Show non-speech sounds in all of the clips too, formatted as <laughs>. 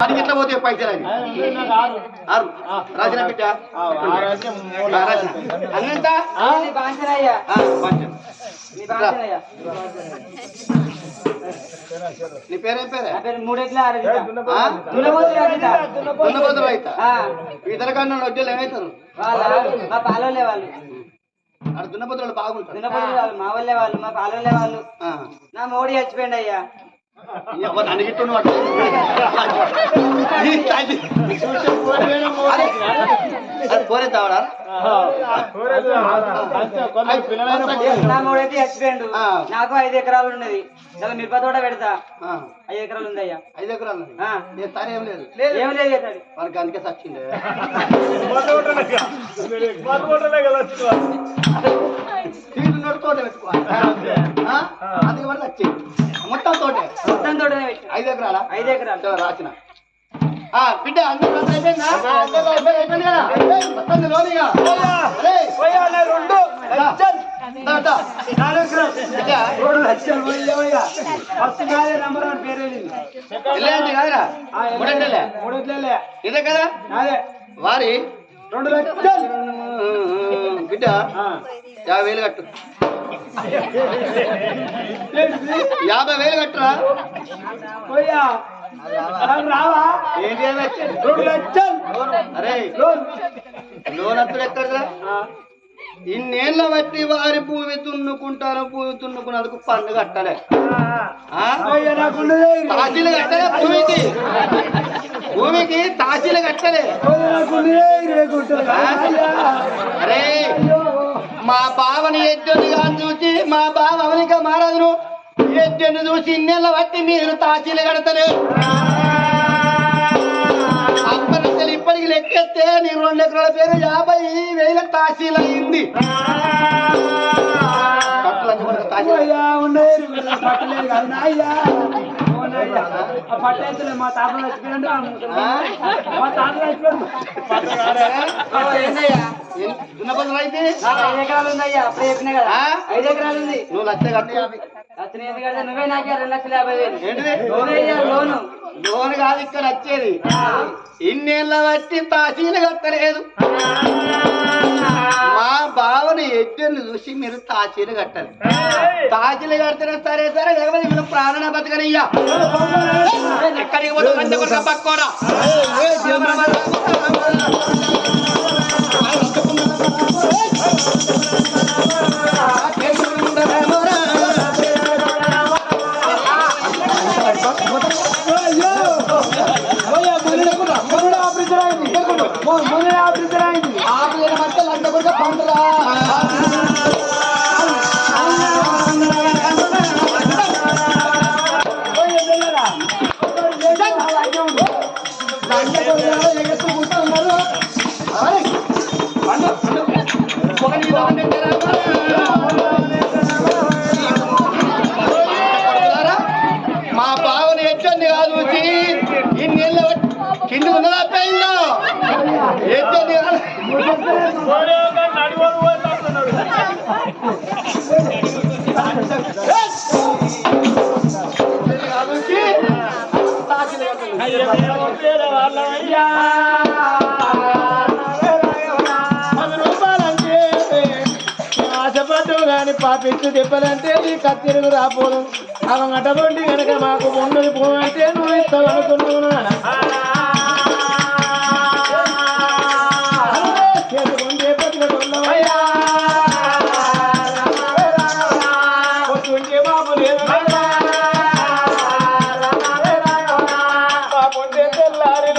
ఎట్లా పోతే పైసలు అవి? ఆరు. రాసిన బిడ్డ? నీ బాంచనయ్యా. పంచం నీ బాంచనయ్యా. నీ పేరేం పేరే? నా పేరు మూడెట్ల కన్నా వడ్డీలు ఏమవుతారు మా పాలోళ్ళే వాళ్ళు. అక్కడ దున్నపోతులు బాగుంటారు. దున్నపోతు వాళ్ళు మా వాళ్ళే వాళ్ళు మా పాలోళ్ళే వాళ్ళు. ఆ. నా మోడీ చచ్చిపోయింది అయ్యా ఎవరు నన్ను <laughs> <laughs> నా మూడైతే చచ్చిపోయిండు ఆ. నాకు ఐదు ఎకరాలు ఉన్నది. చాలా మిరప తోట పెడతా. ఆ, ఐదు ఎకరాలు ఉంది అయ్యా ఐదు ఎకరాలు. ఏ తాను ఏం లేదు. ఏం లేదు వాడికి అందుకే సచ్చిండే. సీట్లు నోటి తోట పెట్టుకోవాలి ఆ? అందుకే సచ్చింది మొత్తం తోటే? మొత్తం తోటనే పెట్టు ఐదు ఎకరాలా? ఐదు ఎకరాలు. రాసిన. ఆ, బిడ్డ అందరూ అయిపోయిందా? అయిపోయింది. కదా? మొత్తం లోనిగా. దా, దా. బిడ్డ, ఇల్లే అంటే కాదురా? మూడెంటలే? ఇదే కదా? వారి? రెండు లక్షలు. బిడ్డ యాభై వేలు కట్టు. యాభై వేలు కట్టురా. ఏంటి యాభై వచ్చేది? రెండు లక్షలు. అరే లోన్. అప్పుడు ఎక్కడరా ఇన్నేళ్ళ బట్టి వారి భూమి తున్నుకుంటారు భూమి తున్నుకున్నందుకు పన్ను కట్టలే. ఆ? తాసీలు కట్టలే భూమికి. భూమికి తాసీలు కట్టలే. అరే మా బావని ఎద్దునిగా చూసి మా బావ అవనిక మారదును. ఎద్దుని చూసి ఇన్నేళ్ళ బట్టి మీరు తాసీలు కడతలే. ఇప్పటికి లెక్కెత్తే నీ రెండు ఎకరాల పేరు యాభై వేల తాసీలు అయింది. మా తాత చచ్చిపోయాడు? మా తాత చచ్చిపోయాడు చెప్పినా కదా. ఉంది. నువ్వు లక్ష కట్టు. నువ్వే నాకే రెండు లక్షల యాభై వేలు. లోన్. లోను లోన్ కాదు ఇక్కడ వచ్చేది ఇన్నేళ్ళ బట్టి తాసీలు కట్టలేదు మా బావని ఎడ్డని చూసి మీరు తాచీలు కట్టాలి తాచీలు కడితేనే సరే సరే లేకపోతే మీరు ప్రాణన బతకనియ్యా ఎక్కడికి పోతే పక్కోరా మా పాపించు తిప్పలంటే నీ కత్తిరుగు రాపోదు అవ అటువంటి గనక మాకు ఉండదు పోవంటే నువ్వు ఇస్తావు అనుకున్నావు తెల్లారి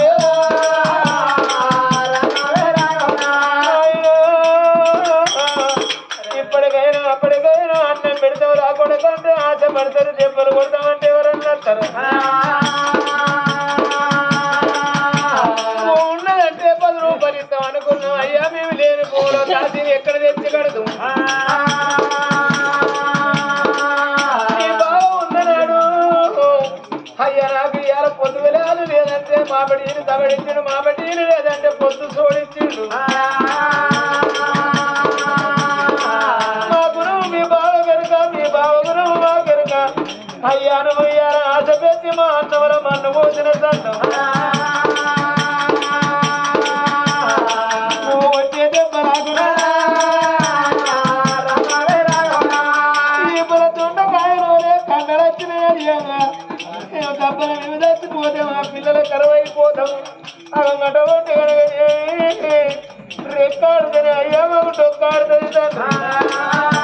మాబడీని తగడించిండు మాబడీని లేదంటే పొద్దు సోడించిండు మా గురువు మీ బావ కనుక మీ బావ గురువు మా కనుక అయ్యా నువ్వు ఇయ్యాల ఆశ పెట్టి మా అన్నవరం అన్న పోసిన సంతం కడగొట్టి కడగ రికార్డు అయ్యా మాకు డొక్కాడుతుంది తండ్రి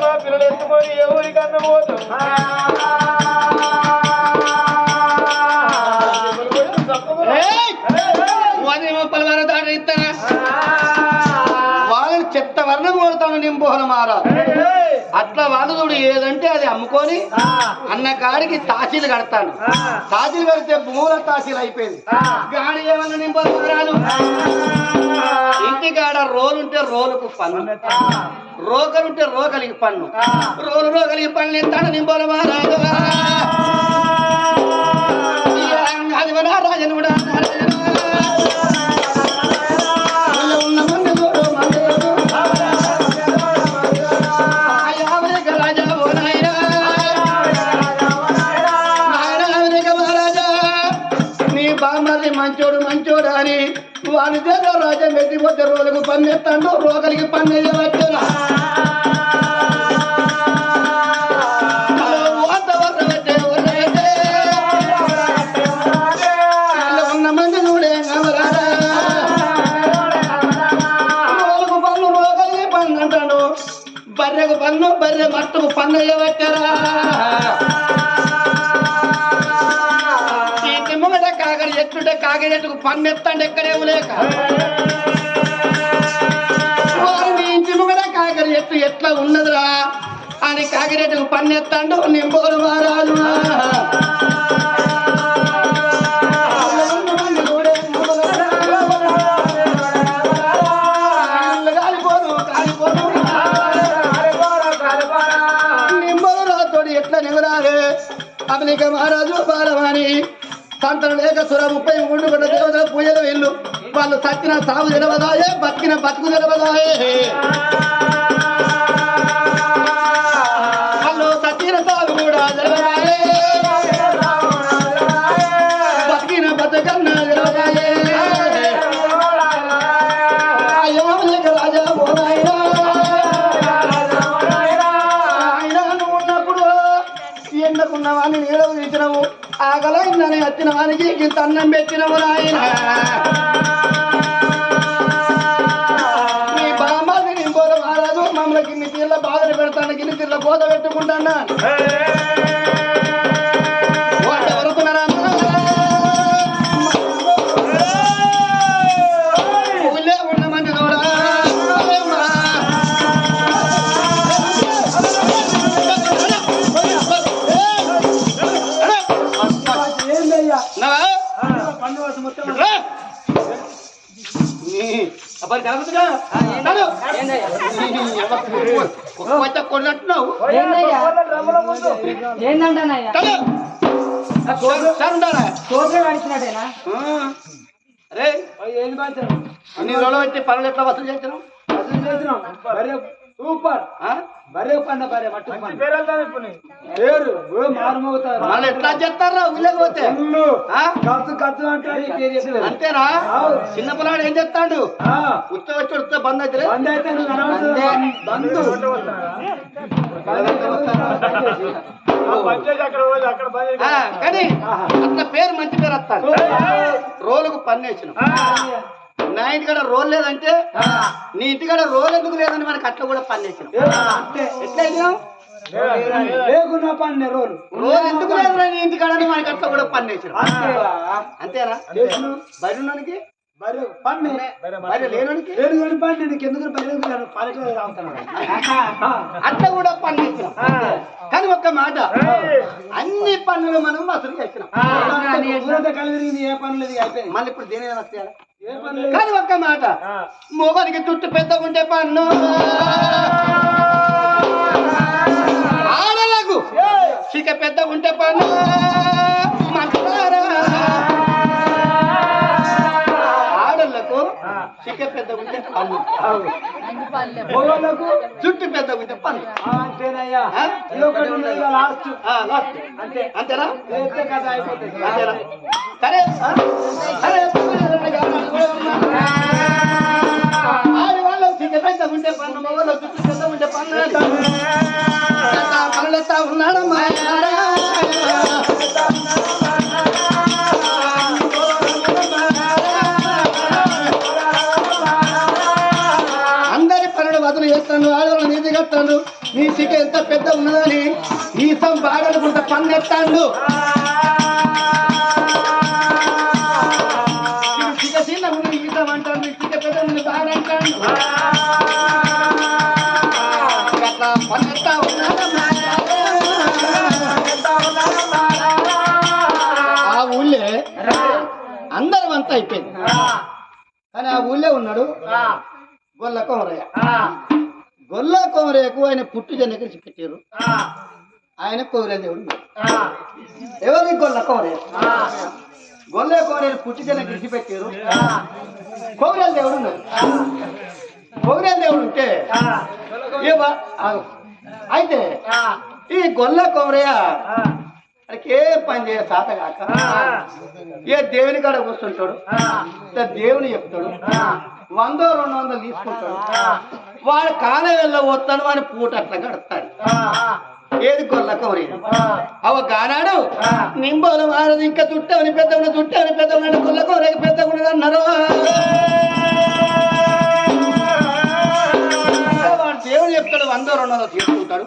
మా పిల్లలు ఎత్తుకొని ఎవరికన్నా పోతాం వాళ్ళని చెత్త వర్ణం కొడతాను నింపోహన మారా. అట్లా వాళ్ళు ఏదంటే అది అమ్ముకొని అన్న కాడికి తాసీలు కడతాను. తాసీలు కడితే భూముల తాసీలు అయిపోయింది. గాడి ఏమన్నా నింపోలు రోలుంటే రోలుకు పన్ను. రోకలుంటే రోకలికి పన్ను. రోలు రోకలికి పన్ను మారాలు అది కూడా రాజను కూడా రోగుకు పన్ను రోగలికి పన్ను అంటాడు బర్రెకు పన్ను బర్రె మట్టుకు పన్ను అయ్యవచ్చారా కాగడి ఎట్లుంటే కాగడి ఎట్టుకు పన్ను ఎత్తండి ఎక్కడే లేక. కాగడి ఎట్లా ఉన్నదిరా? అని కాగిరెట్టుకు పన్నెత్తాడు నింబోలు మారాలు కాలిపోను మహారాజు బాలవాణి. సంతలు లేక సుర ముప్పై మూడు గంట దేవతల పూజలు వెళ్ళు వాళ్ళు సత్తిన సాగు తెలవదాయే బతికిన బతుకు తెలవదాయే ఆకలైందని వచ్చిన వారికి ఇంత అన్నం పెట్టినవు నాయన. నీ బామ్మది నీ పోల మహారాజు మమ్మల్ని గిన్ని తీర్ల బాధలు పెడతాను గిన్ని తీర్ల బోధ పెట్టుకుంటాను. కొన్నట్టున్నావు ఏందంటానయ్యా కోట్లు అడిచినట్టేనా అరే ఏది అన్ని రోజులు పెట్టి పనులు ఎట్లా వసూలు చేస్తున్నావు సూపర్. ఆ? బరే పండ బరే మట్టు పేరు మారుమోగుతారు. మళ్ళీ ఎట్లా చేస్తారా ఊళ్ళకపోతే ఆ? ఖర్చు ఖర్చు అంటారు అంతేనా? చిన్న పిల్లాడు ఏం చేస్తాడు? ఉత్త వచ్చి ఉత్త బంద్ అయితే బంద్. అయితే కానీ అట్లా పేరు మంచి పేరు వస్తాడు రోలుకు పన్నేసిన నా ఇంటికాడ రోల్ లేదంటే నీ ఇంటికాడ రోల్ ఎందుకు లేదని మనకి అట్లా కూడా పన్నేసిన అంతే. ఎట్లా అయినావు? లేకున్నా పండే రోలు. రోల్ ఎందుకు లేదురా నీ ఇంటికాడ మనకి అట్లా కూడా పన్నేసిన అంతేనా? చేసిన నీకు ఎందుకు బరే పల్లెటూరు రావుతున్నాడు అట్లా కూడా పన్నేసిన కానీ ఒక్క మాట. అన్ని పన్నులు మనం చేసినాం. ఊరంతా కలిగి ఏ పని లేదు అయిపోయింది మళ్ళీ ఇప్పుడు దేని వస్తాయా? కానీ ఒక్క మాట. మొగనికి చుట్టు పెద్ద ఉంటే పన్ను పన్ను చుట్టు పెద్ద ఉంటే పన్ను ఆ, అంతేనయ్యా. ఆ? ఇది ఒకటి ఉన్నది లాస్ట్ ఆ, లాస్ట్ అంతే. అంతేనా? కథ అయిపోతుంది. అంతేనా? సరే సరే ఉంటే పన్ను చుట్టూ పెద్ద ఉంటే పన్ను. పనులెత్తా ఉన్నాడమ్మా. కట్టాడు నీ సిగ ఎంత పెద్ద ఉన్నదని ఈసం బాగనుకుంటా పన్ను ఎత్తాడు సిగ చిన్న ఉంది ఈసం అంటాడు నీ సిగ పెద్ద ఉంది బాగా అంటాడు. అట్లా పన్ను ఎత్తా ఉన్నాడమ్మా ఆ ఊళ్ళే అందరం అంతా అయిపోయింది. కానీ ఆ ఊళ్ళే ఉన్నాడు గొల్ల కోమరయ్య. కోమరయ్యకు ఆయన పుట్టు జనకరించి పెట్టారు ఆయన కోరే దేవుడు. ఎవరి గొల్ల కోమరయ్య గొల్ల కోమరయ్య పుట్టు జనకరించి పెట్టారు కోమరేల దేవుడు కోమరేల దేవుడు ఉంటే. అయితే ఈ గొల్ల కోమరయ్య వాడికి ఏ పని చేయ సాత కాక ఏ దేవుని కాడ కూర్చుంటాడు? దేవుని చెప్తాడు. వందో రెండు వందలు తీసుకుంటాడు. వాడు కాలం వెళ్ళ పోతాడు వాడి పూట అట్లా గడుస్తాడు ఏది గొల్ల కౌరి అవ గానాడు నింబోలు మారదు ఇంకా చుట్టవని పెద్దవని చుట్టవని పెద్దవని గొల్ల కౌరకి పెద్ద అన్నారు. వాడు దేవుడు చెప్తాడు వందో రెండు వందలు తీసుకుంటాడు.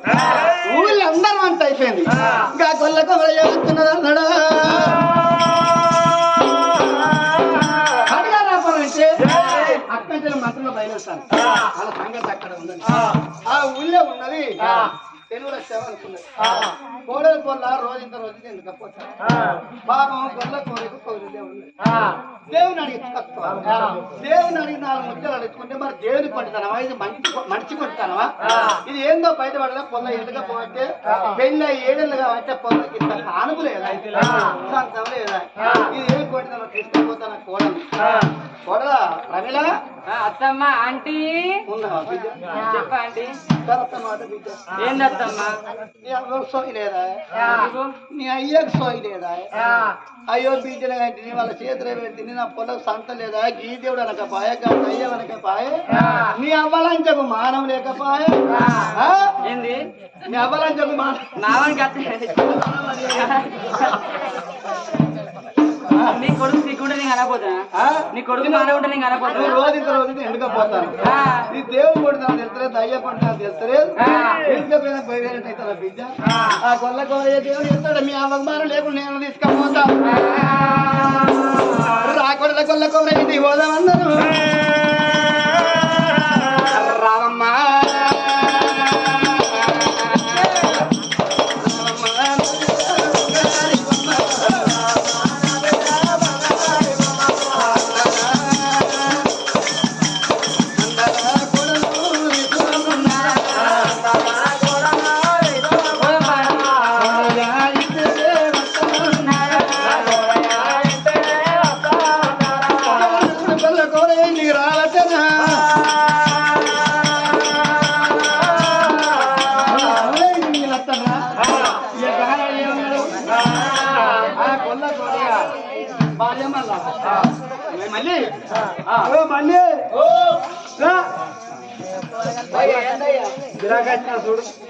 ఊళ్ళో అందరం అంత అయిపోయింది. ఇంకా గొల్ల కౌరయ్య వస్తున్నది అన్నాడు. బయలుదేరుతాను వాళ్ళ సంగతి అక్కడ ఉన్నది ఆ. ఊళ్ళో ఉన్నది సేవ అనుకున్నది కోడలు కొల్ల రోజు ఇంత రోజు ఎందుకు పోతారు పాపం కొల్ల కోరిక కోరిదే ఉన్నది దేవుని అడిగి. దేవుని అడిగి నాలుగు ముద్దలు అడుగుతుంటే మరి దేవుని కొట్టుతానవా ఇది మంచి మంచి కొట్టుతానవా ఇది ఏందో బయట పడదా పొల్ల ఎదుగా పోతే పెళ్ళి ఏడేళ్ళు కాబట్టి పొల్లకి ఇంత కానుపు లేదా? సంతం లేదా. ఇది ఏమి కొట్టుతానో తీసుకుపోతాను కోడలు. కోడలా ప్రమిళ? అత్తమ్మ ఆంటీ. ఉన్నావా బిడ్డ? లేదా నీ అయ్యకు సోయి లేదా? అయ్యో బీజలు కంటిని వాళ్ళ చేతులు పెట్టింది నా పొలకు సంత లేదా? గీ దేవుడు అనకపాయ అయ్య అనకపాయ. నీ అవ్వలంచకు మానం లేకపాయ? ఏంది? నీ అవ్వలంచకు మానం. <laughs> నీ కొడుకు సిగ్గుంటే నేను అనపోతా? నీ? కొడుకు మానే ఉంటే అనపోతా నువ్వు రోజు ఇంత రోజు ఎండుకపోతాను ఆ. ఈ దేవుడు నాకు తెలుస్తలేదు కూడా నాకు తెలుస్తలేదు. బిడ్డ? ఆ. గొల్ల దేవుడు చెప్తాడు మీ అవ్వకు లేకుండా నేను తీసుకపోతా. రాకూడదు గొల్ల ఇంటికి పోదామన్నారు రామమ్మ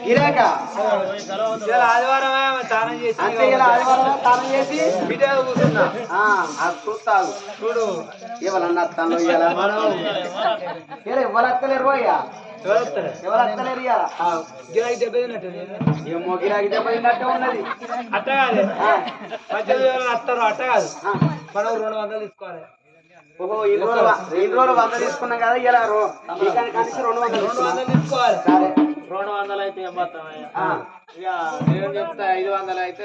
గిరాక. ఆదివారం స్నానం చేసి అంతే ఆదివారం స్నానం చేసి బిడ్డ కూర్చున్నా. చూస్తావు. చూడు. ఇవ్వాలన్న అత్తలు ఇవ్వాల ఇవ్వలత్తలేరు పోయా ఎవరు ఎవరత్తలేరు ఇవ్వాల గిరాకి దెబ్బ తిన్నట్టు ఏమో గిరాకి దెబ్బతిన్నట్టే ఉన్నది. అట్ట కాదు. ఆ, మధ్యలో వస్తారు అట్ట కాదు. మనం రెండు వందలు తీసుకోవాలి. ఓహో ఈ రోజు ఈ రోజు వంద తీసుకున్నాం కదా ఇలా రెండు వందలు రెండు. వందలు తీసుకోవాలి. సరే. రెండు వందలు అయితే ఏం పోతామయ్యా ఇక నేను చెప్తా ఐదు వందలు అయితే.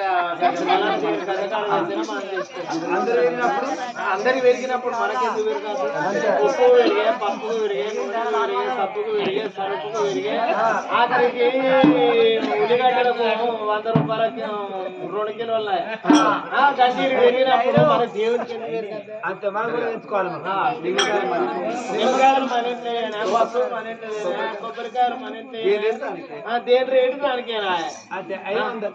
అందరు పెరిగినప్పుడు అందరికి పెరిగినప్పుడు మనకెందుకు పెరగదు ఉప్పు పెరిగే పప్పుకు పెరిగే నూనెకు పెరిగే సబ్బుకు పెరిగే సరుకుకు పెరిగే ఆఖరికి ఉల్లిగడ్డలకు వంద రూపాయలకి రెండు కిలోలు గంజీలు పెరిగినప్పుడు మన దేవుడికి? అంతే మనం కూడా. ఆ, నిమ్మకాయలు మన ఇంట్లో. పప్పు మన? కొబ్బరికాయలు మన దేని రేటు దానికేనా అంతే ఐదు వందలు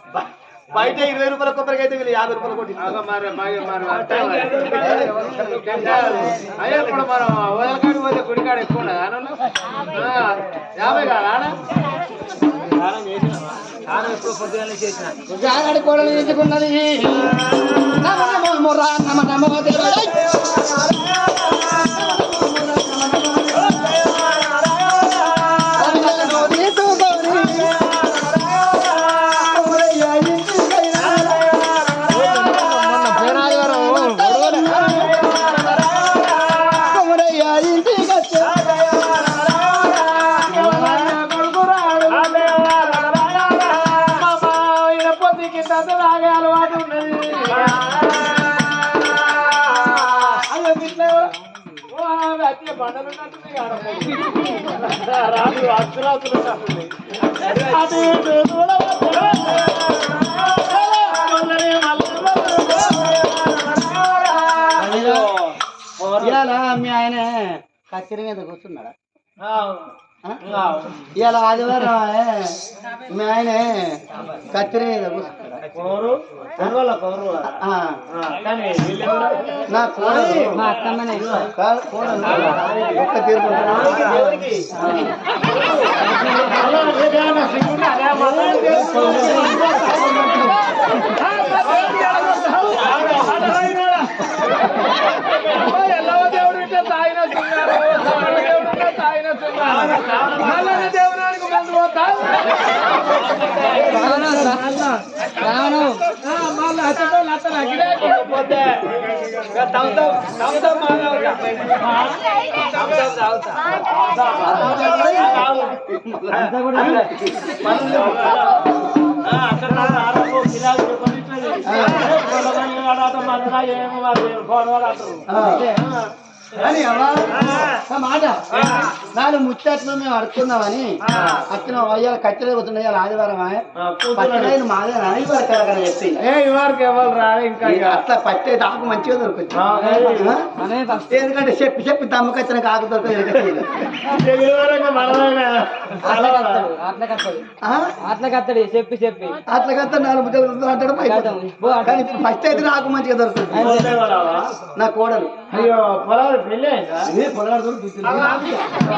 బయట ఇరవై రూపాయల కొబ్బరికి అయితే వీళ్ళు యాభై రూపాయలు కొట్టి ఆగో మరి మరి. మరి అంటే అయ్యా ఇప్పుడు మనం ఓదలకాడి పోతే గుడికాడ ఎక్కువ యాభై. కాదు ఆడ? ఎప్పుడు పొద్దుగానే చేసిన? కోడలు నమ నమో బండలు రాజు అర్ధరాత్రులు ఉన్నట్టున్నాయి ఇవాళ మీ ఆయన కత్తిరి మీద కూర్చున్నాడా ఆ? ఇవాళ ఆదివారం మీ ఆయన కత్తిరి మీద కూర్చున్నాడా కోరు కోరువల్ల కోరు ఆ, కానీ వీళ్ళెవరు? నా కోడలు మా అత్తమ్మనే కాదు, కోడలు ఒక్క తీర్పు దేవుడానికి మందు మళ్ళీ తమతో మాగా అని అవ్వా, ఒక మాట. నాలుగు ముచ్చట్లు మేము అడుక్కున్నామని అక్కడ అయ్యాల కట్టెలు పోతున్నాయి ఆదివారం పట్టణాలు మాదేనా ఇవాళ కలగల చెప్పి. ఇవరికి ఎవరు రా ఇంకా అట్లా పట్టే దాకు మంచిగా దొరుకుతుంది. ఎందుకంటే చెప్పి చెప్పి దమ్మకొచ్చిన కాకు దొరకదు మనమే అట్లా కత్తడు అట్లా కత్తడు చెప్పి చెప్పి. అట్లకంతా నాలుగు ముద్దలు దొరుకుతుంది అంటాడు కాదు. కానీ ఫస్ట్ అయితే నాకు మంచిగా దొరుకుతుంది. నా కోడలు. అయ్యో పొలాలు పెళ్ళి పొలాడు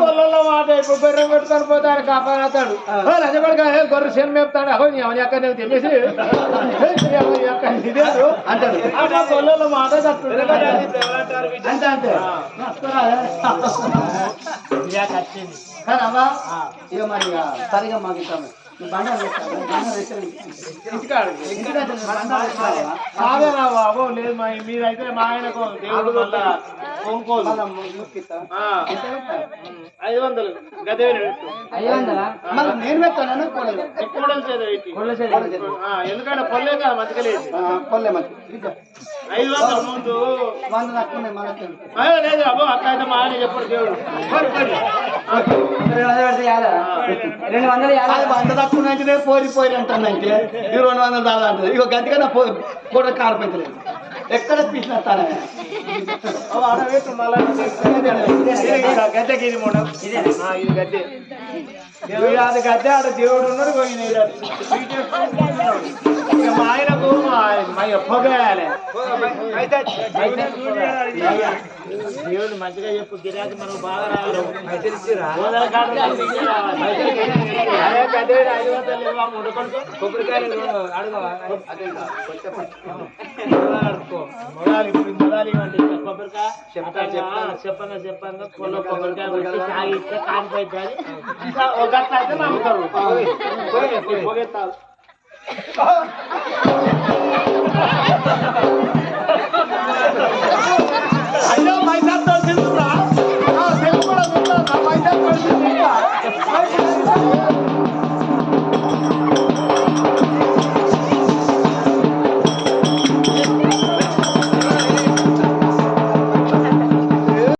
పొలంలో మాట ఇప్పుడు బెర్ర పెట్టుకొని పోతాడు కాపాడతాడు. రజపడక గొర్రె సేను మేపుతాడు? అహో నీ అవని అక్కడ నేను ఇదేదు అంటాడు. అట్లా పొలంలో మాట? కానీ అవ్వా ఇక మరి సరిగా మాకు ఇస్తాము కాదేనా బాబు లేదు మా మీరైతే మా ఆయనకు దేవుడు వల్ల కొనుక్కోదు? ఐదు వందలు. గదే అందరా మళ్ళీ నేను పెట్టాను కోడలు చేత పెట్టి ఎందుకంటే పొల్లే కదా మంచిగా లేదు ఆ, కొల్లే మంచి ఇదిగో. ఐదు వందల ముందు. వంద తక్కువ లేదు అబ్బో అట్లా అయితే మా ఆయన చెప్పడు దేవుడు. రెండు వందలు వంద తక్కువ నుంచి పోరి పోయి అంటుందంటే ఈ రెండు వందలు దాదా అంటుంది ఇక గంటకన్నా పో కూడా కారపెట్టలేదు ఎక్కడ పెట్టు మళ్ళా. ఇది మూడు ఇది గద్దె. దేవుడు అది గద్దె ఆడ దేవుడు ఉన్నాడు పోయిన ఈడ ఇక మా ఆయనకు మా- మా పొగేయాలి దేవుడు మంచిగా చెప్పు గిరాకి మనకు బాగా రావాలి. అదే గద్దె ఐదు వందలు ఇవ్వ, మూడు కొడుకు. కొబ్బరికాయలు అడుగు అడుక్కో మొదలు ఇప్పుడు మొదలు ఇవ్వండి కొబ్బరికాయ చెప్పంగా చెప్పంగా చెప్పంగా పొలం గట్లయితే నమ్ముతారు పొగెత్తాలి అయ్యో మైదాంతో తెలుసురా